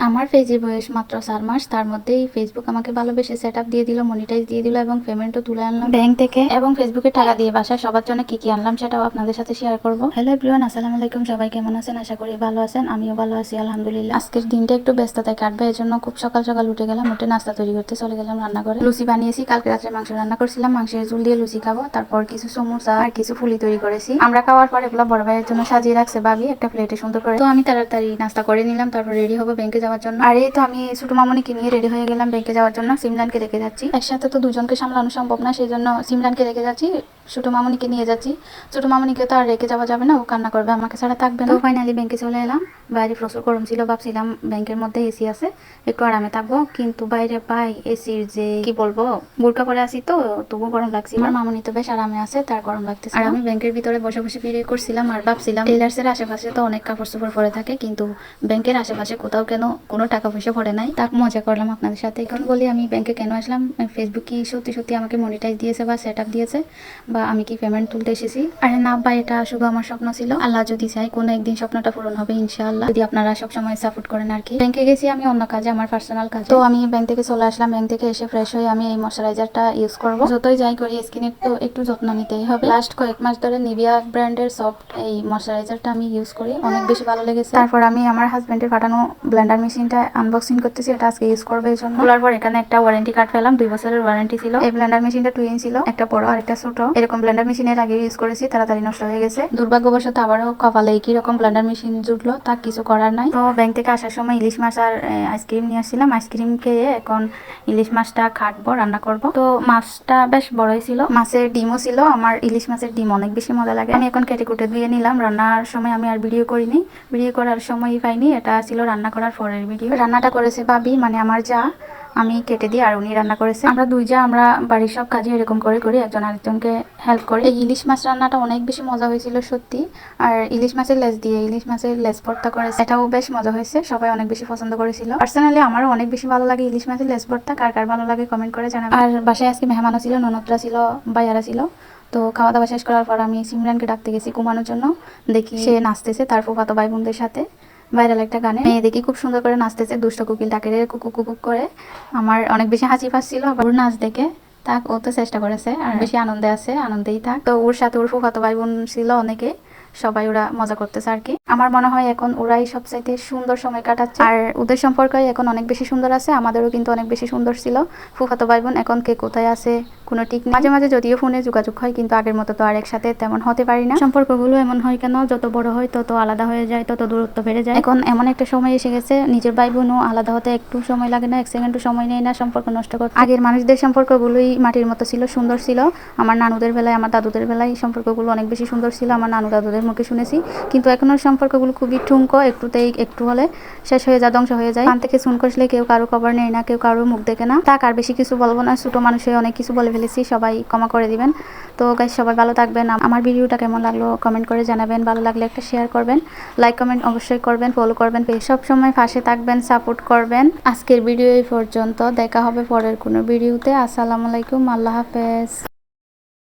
আমার পেজের বয়স মাত্র চার মাস তার মধ্যেই ফেসবুক আমাকে ভালোবেসে সেট আপ দিয়ে দিল মনিটাইজ দিয়ে দিল এবং পেমেন্টও তুলে আনলাম। ব্যাংক থেকে? এবং ফেসবুকে টাকা দিয়ে বাসায় সবার জন্য কি কি আনলাম সেটাও আপনাদের সাথে শেয়ার করব। হ্যালো এভরিওয়ান আসসালামু আলাইকুম সবাই কেমন আছেন? আশা করি ভালো আছেন আমিও ভালো আছি আলহামদুলিল্লাহ। আজকের দিনটা একটু ব্যস্ততায় কাটবে এর জন্য খুব সকাল সকাল উঠে গেলাম উঠে নাস্তা তৈরি করতে চলে গেলাম রান্না করে লুচি বানিয়েছি কালকে রাত্রে মাংস রান্না করছিলাম মাংসের ঝুল দিয়ে লুচি খাব তারপর কিছু সমোসা আর কিছু ফুলি তৈরি করেছি। আমরা খাওয়ার পর এগুলো বড় ভাইয়ের জন্য সাজিয়ে রাখছে ভাবি একটা প্লেটে সুন্দর করে। তো আমি তাড়াতাড়ি নাস্তা করে নিলাম তারপর রেডি হব ব্যাংকে যাওয়ার জন্য। আর এই তো আমি ছোট মামনিকে নিয়ে রেডি হয়ে গেলাম ব্যাংকে যাওয়ার জন্য। সিমরানকে রেখে যাচ্ছি। একসাথে তো দুজনকে সামলানো সম্ভব না সেই জন্য সিমরানকে রেখে যাচ্ছি ছোট মামনিকে নিয়ে যাচ্ছি। ছোট মামনিকে তো আর রেখে যাওয়া যাবে না ও কান্না করবে আমাকে ছাড়া থাকবে না। ফাইনালি ব্যাংকে চলে এলাম। বাইরে প্রচুর গরম ছিল ভাবছিলাম ব্যাংকের মধ্যে এসি আছে একটু আরামে থাকব। কিন্তু বাইরে পাই এসির যে কি বলব বোরকা পরে আসি তো তবু গরম লাগছে। আমার মামনি তো বেশ আরামে আছে তার গরম লাগতেছে আর আমি ব্যাংকের ভিতরে বসে বসে ফিরে করছিলাম আর ভাবছিলাম টেলার্সের আশেপাশে তো অনেক কাপড় চোপড় পরে থাকে কিন্তু ব্যাংকের আশেপাশে কোথাও কেন কোনো টাকা পয়সা পড়ে নাই। তাক মজা করলাম আপনাদের সাথে। এখন বলি, আমি ব্যাংকে কেন আসলাম? ফেসবুক কি সত্যি সত্যি আমাকে মনিটাইজ দিয়েছে বা সেট দিয়েছে? বা আমি কি পেমেন্ট তুলতে এসেছি? আরে না বা এটা শুধু আমার স্বপ্ন ছিল। আল্লাহ যদি চাই কোনো একদিন স্বপ্নটা পূরণ হবে ইনশাআল্লাহ। যদি আপনারা সবসময় সাপোর্ট করেন আর কি। ব্যাংকে গেছি, আমি অন্য কাজে, আমার পার্সোনাল কাজ। তো আমি ব্যাংক থেকে চলে আসলাম। ব্যাংক থেকে এসে ফ্রেশ হয়ে আমি এই ময়শ্চারাইজারটা ইউজ করব। যতই যাই করি স্কিনের তো একটু যত্ন নিতেই হবে। লাস্ট কয়েক মাস ধরে নিভিয়া ব্র্যান্ডের সফট এই ময়শ্চারাইজারটা আমি ইউজ করি। অনেক বেশি ভালো লেগেছে। তারপর আমি আমার হাজব্যান্ডের পাঠানো ব্লেন্ডার মেশিনটা আনবক্সিং করতেছি, এটা আজকে ইউজ করবে এই জন্য। খোলার পর এখানে একটা ওয়ারেন্টি কার্ড পেলাম, দুই বছরের ওয়ারেন্টি ছিল। এই ব্লেন্ডার মেশিনটা টু ইন ছিল, একটা বড় আর একটা ছোট। এরকম ব্লেন্ডার মেশিন এর আগে ইউজ করেছি, তাড়াতাড়ি নষ্ট হয়ে গেছে। দুর্ভাগ্যবশত আবারও কপালে একই রকম ব্লেন্ডার মেশিন জুটলো তা কিছু করার নাই। তো ব্যাংক থেকে আসার সময় ইলিশ মাছ আর আইসক্রিম নিয়ে আসছিলাম। আইসক্রিম খেয়ে এখন ইলিশ মাছটা কাটবো রান্না করব। তো মাছটা বেশ বড়ই ছিল। মাছের ডিমও ছিল, আমার ইলিশ মাছের ডিম অনেক বেশি মজা লাগে। আমি এখন কেটে কুটে ধুয়ে নিলাম, রান্নার সময় আমি আর ভিডিও করিনি। ভিডিও করার সময়ই পাইনি, এটা ছিল রান্না করার পরের ভিডিও রান্নাটা করেছে ভাবি মানে আমার যা, আমি কেটে দিই আর উনি রান্না করেছে। আমরা দুই যা, আমরা বাড়ির সব কাজে এরকম করে করি, একজন আরেকজনকে হেল্প করি। এই ইলিশ মাছ রান্নাটা অনেক বেশি মজা হয়েছিল, সত্যি। আর ইলিশ মাছের লেস দিয়ে, ইলিশ মাছের লেস ভর্তা করেছে। এটাও বেশ মজা হয়েছে, সবাই অনেক বেশি পছন্দ করেছিল। পার্সোনালি আমারও অনেক বেশি ভালো লাগে ইলিশ মাছের লেস ভর্তা। কার কার ভালো লাগে কমেন্ট করে জানাবে আর বাসায় আজকে মেহমানও ছিল, ননদরা ছিল বাইয়ারা ছিল। তো খাওয়া দাওয়া শেষ করার পর আমি সিমরানকে ডাকতে গেছি ঘুমানোর জন্য। দেখি সে নাচতেছে, তার ফুফাতো ভাই বোনদের সাথে। ভাইরাল একটা গানে। মেয়ে দেখি খুব সুন্দর করে নাচতেছে দুষ্ট কুকিল রে কুকু কুকু করে। আমার অনেক বেশি হাসি পাচ্ছিল ওর নাচ দেখে। থাক ও তো চেষ্টা করেছে আর বেশি আনন্দে আছে আনন্দেই থাক। তো ওর সাথে ওর ফুফাতো ভাই বোন ছিল অনেকে সবাই ওরা মজা করতেছে আর কি। আমার মনে হয় এখন ওরাই সবচাইতে সুন্দর সময় কাটাচ্ছে। আর ওদের সম্পর্কে এখন অনেক বেশি সুন্দর আছে আমাদেরও কিন্তু অনেক বেশি সুন্দর ছিল। ফুফাতো ভাই বোন এখন কে কোথায় আছে কোনো ঠিক নেই। মাঝে মাঝে যদিও ফোনে যোগাযোগ হয়, কিন্তু আগের মতো তো আর একসাথে তেমন হতে পারি না। সম্পর্কগুলো এমন হয় কেন? যত বড় হয় তত আলাদা হয়ে যায়, তত দূরত্ব বেড়ে যায়। এখন এমন একটা সময় এসে গেছে, নিজের ভাই বোনও আলাদা হতে একটু সময় লাগে না, এক সেকেন্ডও সময় নেয় না সম্পর্ক নষ্ট করতে। আগের মানুষদের সম্পর্কগুলোই মাটির মতো ছিল, সুন্দর ছিল। আমার নানুদের বেলায়, আমার দাদুদের বেলায় সম্পর্কগুলো অনেক বেশি সুন্দর ছিল, আমার নানু দাদুদের মুখে শুনেছি। কিন্তু এখনও সম্পর্কগুলো খুবই ঠুঙ্কো একটুতেই একটু হলে শেষ হয়ে যায়, ধ্বংস হয়ে যায়। পান থেকে শুন কষলে কেউ কারও খবর নেয় না, কেউ কারও মুখ দেখে না। তাক আর বেশি কিছু বলব না, ছোটো মানুষে অনেক কিছু বলে ফেলেছি, সবাই ক্ষমা করে দিবেন। তো গাইজ সবাই ভালো থাকবেন। আমার ভিডিওটা কেমন লাগল কমেন্ট করে জানাবেন। ভালো লাগলে একটা শেয়ার করবেন। লাইক কমেন্ট অবশ্যই করবেন ফলো করবেন সব সময় পাশে থাকবেন সাপোর্ট করবেন। আজকের ভিডিও এই পর্যন্ত। দেখা হবে পরের কোনো ভিডিওতে আসসালামু আলাইকুম, আল্লাহ হাফেজ।